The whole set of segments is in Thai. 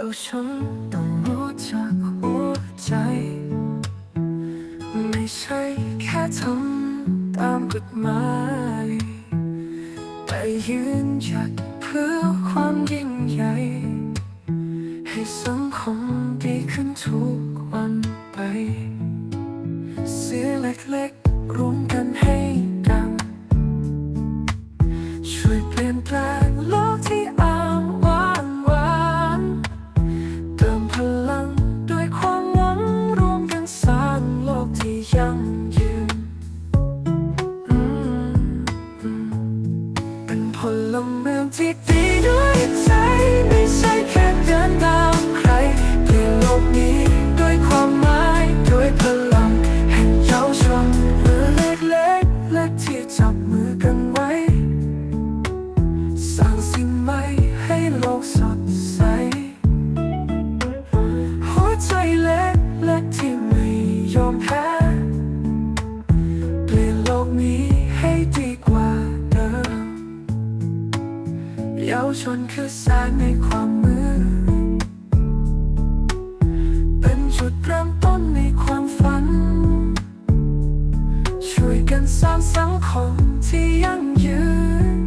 ยวฉันต้องรู้จักหัวใจ ไม่ใช่แค่ทำตามกฎหมาย แต่ยืนหยัดเพื่อความยิ่งใหญ่ ให้สังคมดีขึ้นทุกวันไป เสียเล็กๆรวมกันให้ดัง ช่วยเปลี่ยนแปลงโลก พลเมืองที่ดีด้วยใจไม่ใช่แค่เดินตามใครเปลี่ยนโลกนี้ด้วยความหมายด้วยพลังแห่งเยาวชนมือเล็กๆและที่จับมือกันไว้ สร้างสิ่งใหม่ให้โลกสดใสหัวใจเล็กเล็กที่ เยาวชนคือแสงในความมืดเป็นจุดเริ่มต้นในความฝัน ช่วยกันสร้างสังคมที่ยั่งยืน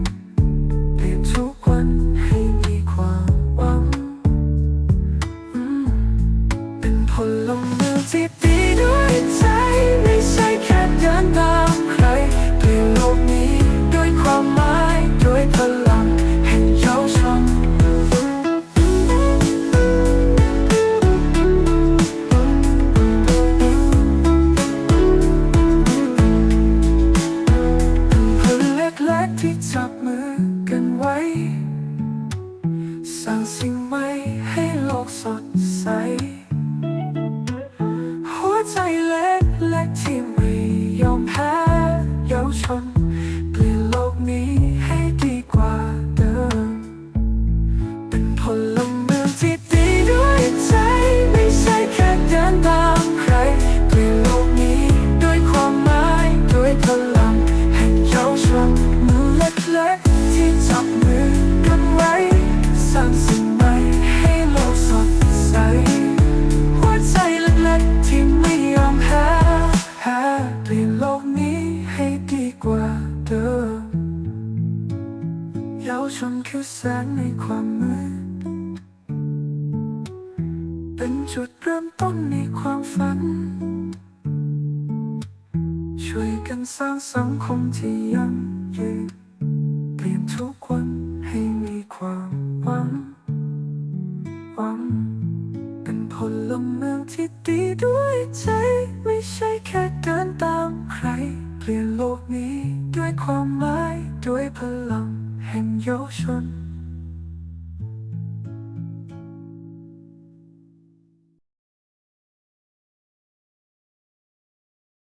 ที่จับ ชนคือแสงในความมืด เป็นจุดเริ่มต้นในความฝัน ช่วยกันสร้างสังคมที่ยั่งยืนเปลี่ยนทุกวันให้มีความหวัง หวัง เป็นพลเมืองที่ดีด้วยใจ ไม่ใช่แค่เดินตามใคร เปลี่ยนโลกนี้ด้วยความหมายด้วยพลัง 有时